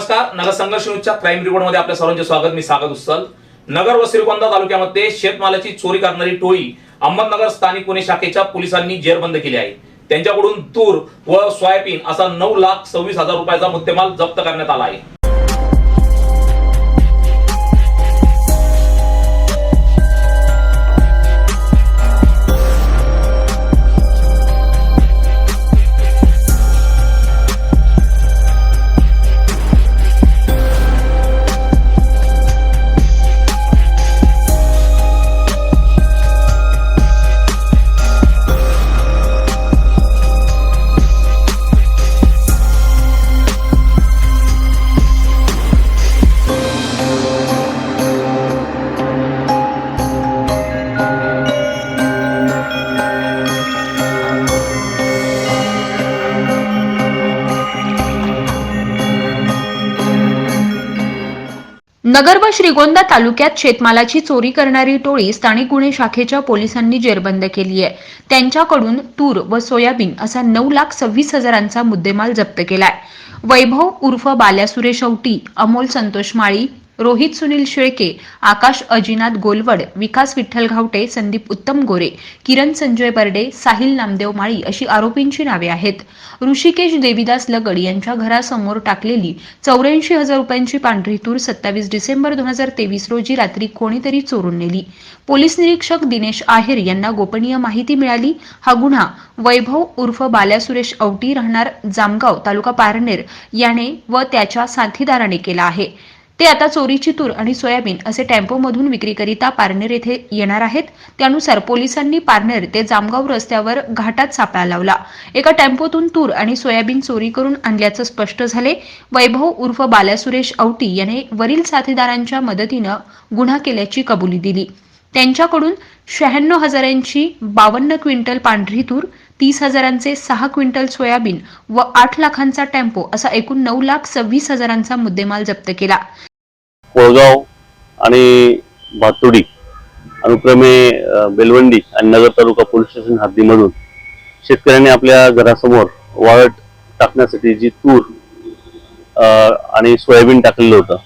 संघर्ष न्यूजच्या क्राईम रिपोर्टमध्ये आपल्या सर्वांचे स्वागत मी सागत उत्सल नगर व श्रीगोंदा तालुक्यामध्ये शेतमालाची चोरी करणारी टोळी अहमदनगर स्थानिक गुन्हे शाखेच्या पोलिसांनी जेरबंद केली आहे. त्यांच्याकडून तूर व सोयाबीन असा नऊ लाख सव्वीस हजार रुपयाचा मुद्देमाल जप्त करण्यात आला आहे. नगर व श्रीगोंदा तालुक्यात शेतमालाची चोरी करणारी टोळी स्थानिक गुन्हे शाखेच्या पोलिसांनी जेरबंद केली आहे. त्यांच्याकडून तूर व सोयाबीन असा नऊ लाख सव्वीस हजारांचा मुद्देमाल जप्त केलाय. वैभव उर्फ बाल्या सुरेश औटी अमोल संतोष माळी रोहित सुनील शेळके आकाश अजिनाथ गोलवड विकास विठ्ठल घावटे संदीप उत्तम गोरे किरण संजय बर्डे साहिल नामदेव माळी अशी आरोपींची नावे आहेत. ऋषिकेश देवीदास लगड यांच्या घरासमोर टाकलेली चौऱ्याऐंशी हजार रुपयांची पांढरी तूर सत्तावीस डिसेंबर दोन हजार तेवीस रोजी रात्री कोणीतरी चोरून नेली. पोलीस निरीक्षक दिनेश आहेर यांना गोपनीय माहिती मिळाली. हा गुन्हा वैभव उर्फ बाल्या सुरेश औटी राहणार जामगाव तालुका पारनेर याने व त्याच्या साथीदाराने केला आहे. ते आता चोरीची तूर आणि सोयाबीन असे टेम्पोमधून विक्रीकरिता पारनेर येथे येणार आहेत. त्यानुसार पोलिसांनी पारनेर ते जामगाव रस्त्यावर घाटात सापळा लावला. एका टेम्पोतून तूर आणि सोयाबीन चोरी करून आणल्याचं स्पष्ट झाले. वैभव उर्फ बाला सुरेश औटी याने वरील साथीदारांच्या मदतीनं गुन्हा केल्याची कबुली दिली. त्यांच्याकडून शहाण्णव हजारांची बावन्न क्विंटल पांढरी तूर तीस हजारांचे सहा क्विंटल सोयाबीन व आठ लाखांचा टेम्पो असा एकूण नऊ लाख सव्वीस हजारांचा मुद्देमाल जप्त केला. कोळगाव आणि भातुडी अनुक्रमे बेलवंडी आणि नगर तालुका पोलीस स्टेशन हद्दीमधून शेतकऱ्यांनी आपल्या घरासमोर वाळट टाकण्यासाठी जी तूर आणि सोयाबीन टाकलेलं होतं.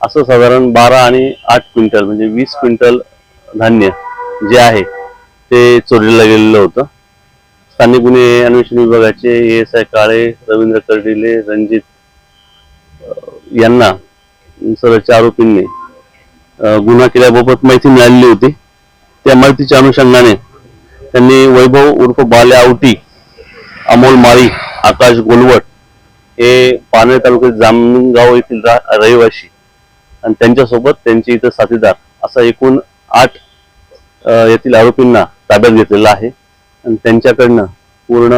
असं साधारण बारा आणि आठ क्विंटल म्हणजे वीस क्विंटल धान्य जे आहे ते चोरीला गेलेलं होतं. स्थानिक गुन्हे अन्वेषण विभागाचे एस आय काळे रवींद्र कर्डिले रणजित यांना सर्वच्या आरोपींनी गुन्हा केल्याबाबत माहिती मिळालेली होती. त्या माहितीच्या अनुषंगाने त्यांनी वैभव उर्फ बाल्या आवटी अमोल माळी आकाश गोलवट हे पानवे तालुक्यात जामगाव येथील रा- रहिवासी आणि त्यांच्यासोबत त्यांचे इतर साथीदार असा एकूण आठ येथील आरोपींना ताब्यात घेतलेला आहे. त्यांच्याकडनं पूर्ण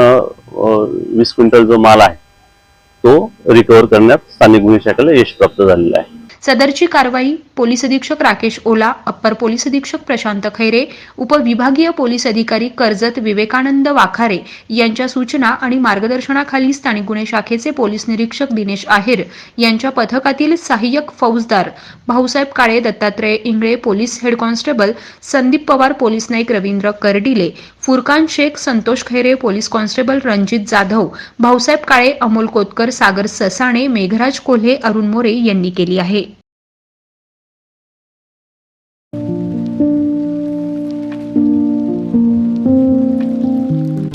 वीस क्विंटल जो माल आहे तो रिकव्हर करण्यात स्थानिक गुन्हे शाखेला यश प्राप्त झालेलं आहे. सदरची कारवाई पोलीस अधीक्षक राकेश ओला अप्पर पोलीस अधीक्षक प्रशांत खैरे उपविभागीय पोलीस अधिकारी कर्जत विवेकानंद वाखारे यांच्या सूचना आणि मार्गदर्शनाखाली स्थानिक गुन्हे शाखेचे पोलीस निरीक्षक दिनेश आहेर यांच्या पथकातील सहाय्यक फौजदार Bhausaheb Kale Dattatray Ingale police head constable Sandeep Pawar police Naik Ravindra Kardile Furkan Shaikh Santosh Khaire police constable Ranjit Jadhav Bhausaheb Kale Amol Kotkar Sagar Sasane Meghraj Kolhe Arun More यांनी केली आहे.